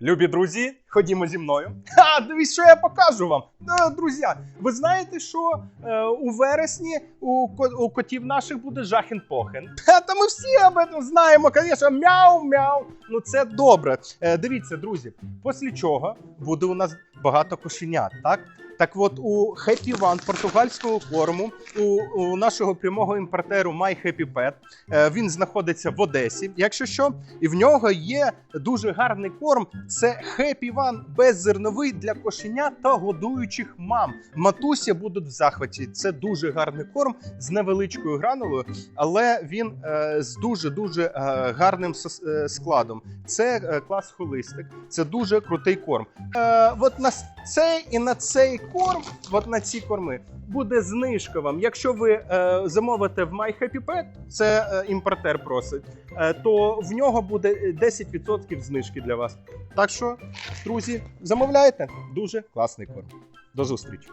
Любі друзі, ходімо зі мною. Ха, дивись, що я покажу вам. Е, Друзі, ви знаєте, що е, у вересні у, у котів наших буде жахін-похен. Ха, Та ми всі об этом знаємо, звісно, мяу-мяу. Ну це добре. Е, дивіться, друзі, після чого буде у нас багато кошенят, так? Так от у Happy One португальського корму у, у нашого прямого імпортеру My Happy Pet е, він знаходиться в Одесі, якщо що, і в нього є дуже гарний корм. Це Happy One беззерновий для кошенят та годуючих мам. Матуся будуть в захваті. Це дуже гарний корм з невеличкою гранулою, але він е, з дуже дуже е, гарним е, складом. Це е, клас холистик. Це дуже крутий корм. Е, от на цей і на цей корм, от на ці корми. Буде знижка вам. Якщо ви е, замовите в My Happy Pet, це е, імпортер просить, е, то в нього буде 10% знижки для вас. Так що, друзі, замовляйте. Дуже класний корм. До зустрічі.